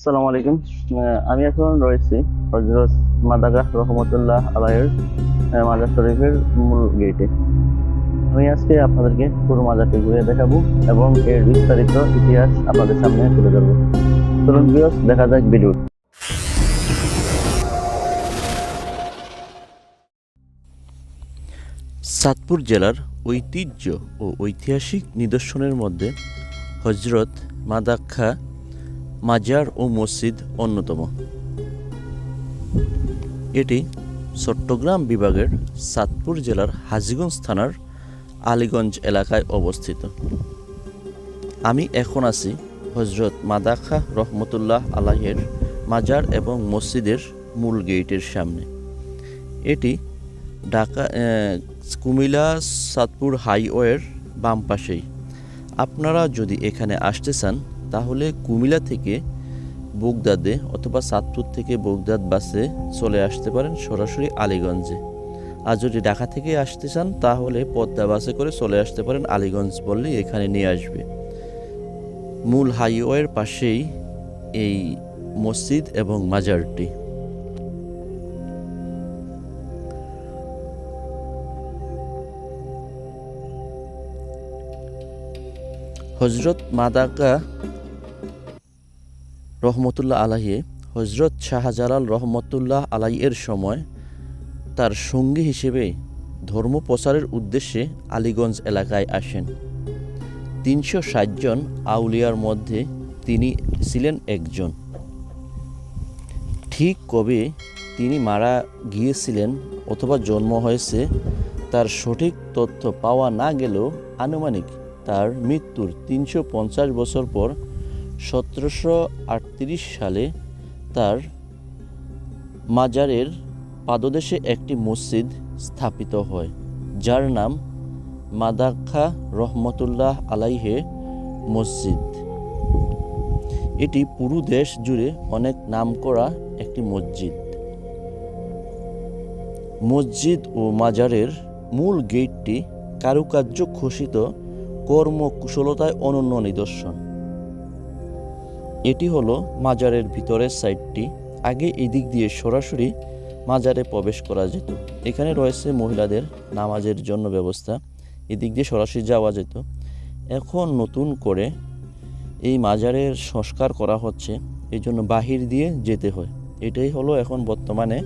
আসসালামু আলাইকুম। আমি এখন রয়েছি হজরত মাদাগাহ রহমতুল্লাহ আলাইয়ের মাজার শরীফের মূল গেটে। আমি আজকে আপনাদেরকে পুরো মাজারটি ঘুরে দেখাবো এবং এর বিস্তারিত ইতিহাস আপনাদের সামনে তুলে ধরবো। চলুন বিয়স দেখা যাক ভিডিও সাতপুর জেলার ঐতিহ্য ও ঐতিহাসিক নিদর্শনের মধ্যে হজরত মাদাক্ষা মাজার ও মসজিদ অন্যতম। এটি চট্টগ্রাম বিভাগের সাতপুর জেলার হাজীগঞ্জ থানার আলীগঞ্জ এলাকায় অবস্থিত। আমি এখন আছি হজরত মাদাখা রহমতুল্লাহ আলাহের মাজার এবং মসজিদের মূল গেটের সামনে। এটি ঢাকা কুমিল্লা সাতপুর হাইওয়ের বাম পাশেই। আপনারা যদি এখানে আসতে চান তাহলে কুমিলা থেকে বগদাদে অথবা সাতপুর থেকে বগদাদ বাসে চলে আসতে পারেন সরাসরি আলীগঞ্জে। আর যদি ঢাকা থেকে আসতে চান, তাহলে পদ্মা বাসে করে চলে আসতে পারেন আলীগঞ্জ বললেই এখানে নিয়ে আসবে। মূল হাইওয়ের পাশেই এই মসজিদ এবং মাজারটি। হজরত মাদাকা রহমতুল্লাহ আলাহিয়ে হজরত শাহজালাল রহমতুল্লাহ আলাইয়ের সময় তার সঙ্গী হিসেবে ধর্ম প্রচারের উদ্দেশ্যে আলীগঞ্জ এলাকায় আসেন। তিনশো জন আউলিয়ার মধ্যে তিনি ছিলেন একজন। ঠিক কবে তিনি মারা গিয়েছিলেন অথবা জন্ম হয়েছে তার সঠিক তথ্য পাওয়া না গেলেও আনুমানিক তার মৃত্যুর তিনশো পঞ্চাশ বছর পর সতেরোশো আটত্রিশ সালে তার মাজারের পাদদেশে একটি মসজিদ স্থাপিত হয়, যার নাম মাদাখা রহমতুল্লাহ আলাইহে মসজিদ। এটি পুরো দেশ জুড়ে অনেক নামকরা একটি মসজিদ। মসজিদ ও মাজারের মূল গেটটি কারুকার্য খোসিত কর্মকুশলতায় অনন্য নিদর্শন। এটি হলো মাজারের ভিতরের সাইডটি। আগে এদিক দিয়ে সরাসরি মাজারে প্রবেশ করা যেত। এখানে রয়েছে মহিলাদের নামাজের জন্য ব্যবস্থা। এদিক দিয়ে সরাসরি যাওয়া যেত। এখন নতুন করে এই মাজারের সংস্কার করা হচ্ছে। এই জন্য বাহির দিয়ে যেতে হয়। এটাই হলো এখন বর্তমানে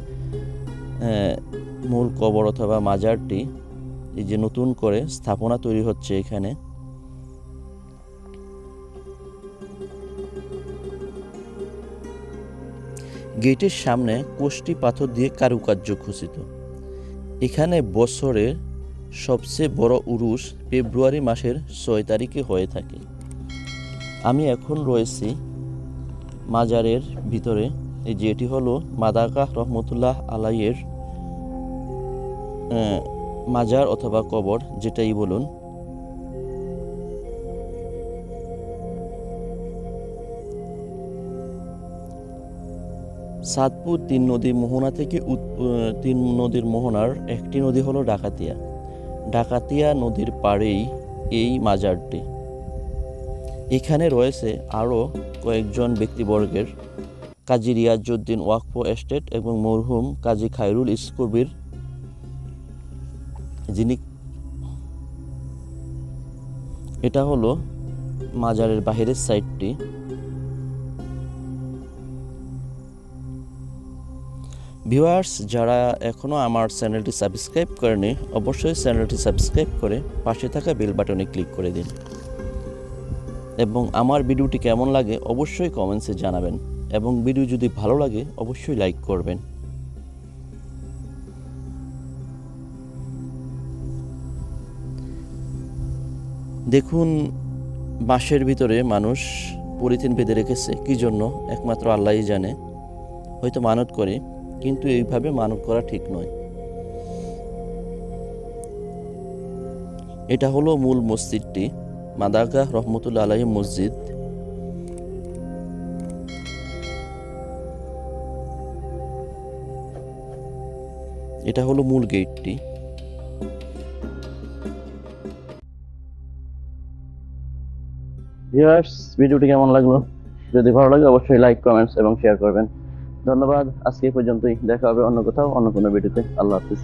মূল কবর অথবা মাজারটি। এই যে নতুন করে স্থাপনা তৈরি হচ্ছে এখানে। গেটের সামনে কোষ্টি পাথর দিয়ে কারুকার্য খচিত এখানে বছরের সবচেয়ে বড় উরুস ফেব্রুয়ারি মাসের ছয় তারিখে হয়ে থাকে। আমি এখন রয়েছি মাজারের ভিতরে, এই যে এটি হলো মাদাকা রহমতুল্লাহ আলাইয়ের মাজার অথবা কবর, যেটাই বলুন। সাতপুর তিন নদীর মোহনা থেকে তিন নদীর মোহনার একটি নদী হলো ডাকাতিয়া। ডাকাতিয়া নদীর পাড়েই এই মাজারটি। এখানে রয়েছে আরও কয়েকজন ব্যক্তিবর্গের কাজী রিয়াজউদ্দিন ওয়াকফ এস্টেট এবং মরহুম কাজী খায়রুল ইস্কবির। যিনি এটা হলো মাজারের বাহিরের সাইডটি ভিউয়ার্স, যারা এখনও আমার চ্যানেলটি সাবস্ক্রাইব করেনি, অবশ্যই চ্যানেলটি সাবস্ক্রাইব করে পাশে থাকা বেল বাটনে ক্লিক করে দিন। এবং আমার ভিডিওটি কেমন লাগে অবশ্যই কমেন্টসে জানাবেন। এবং ভিডিও যদি ভালো লাগে, অবশ্যই লাইক করবেন। দেখুন, বাঁশের ভিতরে মানুষ পলিথিন বেঁধে রেখেছে। কি জন্য? একমাত্র আল্লাহই জানে। হয়তো মানত করে। কিন্তু এইভাবে মানত করা ঠিক নয়। এটা হলো মূল মসজিদটি মাদাগা রহমতুল্লা আলাহি মসজিদ। এটা হলো মূল গেটটি। ভিডিওটি কেমন লাগল? যদি ভালো লাগে, অবশ্যই লাইক, কমেন্টস এবং শেয়ার করবেন। ধন্যবাদ। আজকে পর্যন্তই। দেখা হবে অন্য কোথাও অন্য কোনো ভিডিওতে। আল্লাহ হাফিজ।